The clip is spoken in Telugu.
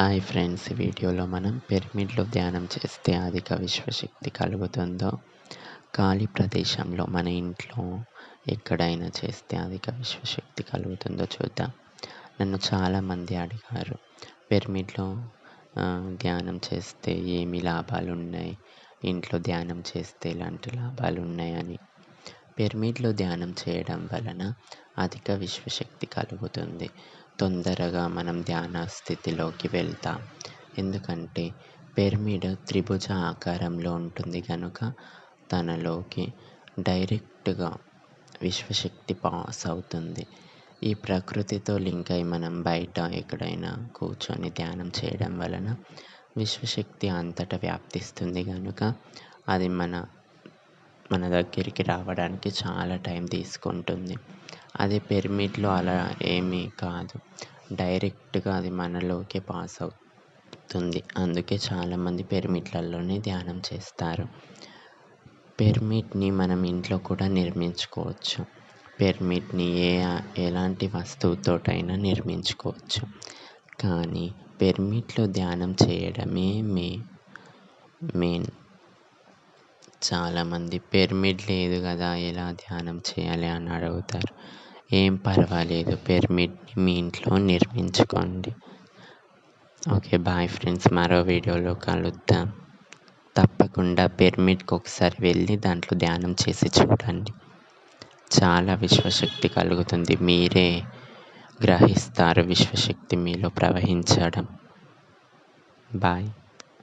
హాయ్ ఫ్రెండ్స్ ఈ వీడియోలో మనం పిరమిడ్లో ధ్యానం చేస్తే అధిక విశ్వశక్తి కలుగుతుందో? ఖాళీ ప్రదేశంలో మన ఇంట్లో ఎక్కడైనా చేస్తే అధిక విశ్వశక్తి కలుగుతుందో చూద్దాం. నన్ను చాలామంది అడిగారు పిరమిడ్లో ధ్యానం చేస్తే ఏమి లాభాలు ఉన్నాయి ఇంట్లో ధ్యానం చేస్తే ఎలాంటి లాభాలు ఉన్నాయని పిరమిడ్లో ధ్యానం చేయడం వలన అధిక విశ్వశక్తి కలుగుతుంది. తొందరగా మనం ధ్యాన స్థితిలోకి వెళ్తాం. ఎందుకంటే పిరమిడ్ త్రిభుజ ఆకారంలో ఉంటుంది కనుక తనలోకి డైరెక్ట్గా విశ్వశక్తి పాస్ అవుతుంది. ఈ ప్రకృతితో లింక్ అయి మనం బయట ఎక్కడైనా కూర్చొని ధ్యానం చేయడం వలన విశ్వశక్తి అంతటా వ్యాప్తిస్తుంది కనుక అది మన మన దగ్గరికి రావడానికి చాలా టైం తీసుకుంటుంది. అదే పిరమిడ్లో అలా ఏమీ కాదు. డైరెక్ట్గా అది మనలోకి పాస్ అవుతుంది. అందుకే చాలామంది పిరమిడ్లలోనే ధ్యానం చేస్తారు. పిరమిడ్ని మనం ఇంట్లో కూడా నిర్మించుకోవచ్చు. పిరమిడ్ని ఏ ఎలాంటి వస్తువుతోటైనా నిర్మించుకోవచ్చు. కానీ పిరమిడ్లో ధ్యానం చేయడమే మే మెయిన్ చాలామంది పిరమిడ్ లేదు కదా ఎలా ధ్యానం చేయాలి అని అడుగుతారు. ఏం పర్వాలేదు పిరమిడ్ని మీ ఇంట్లో నిర్మించుకోండి. ఓకే బాయ్ ఫ్రెండ్స్ మరో వీడియోలో కలుద్దాం. తప్పకుండా పిరమిడ్కి ఒకసారి వెళ్ళి దాంట్లో ధ్యానం చేసి చూడండి. చాలా విశ్వశక్తి కలుగుతుంది. మీరే గ్రహిస్తారు విశ్వశక్తి మీలో ప్రవహించడం. బాయ్.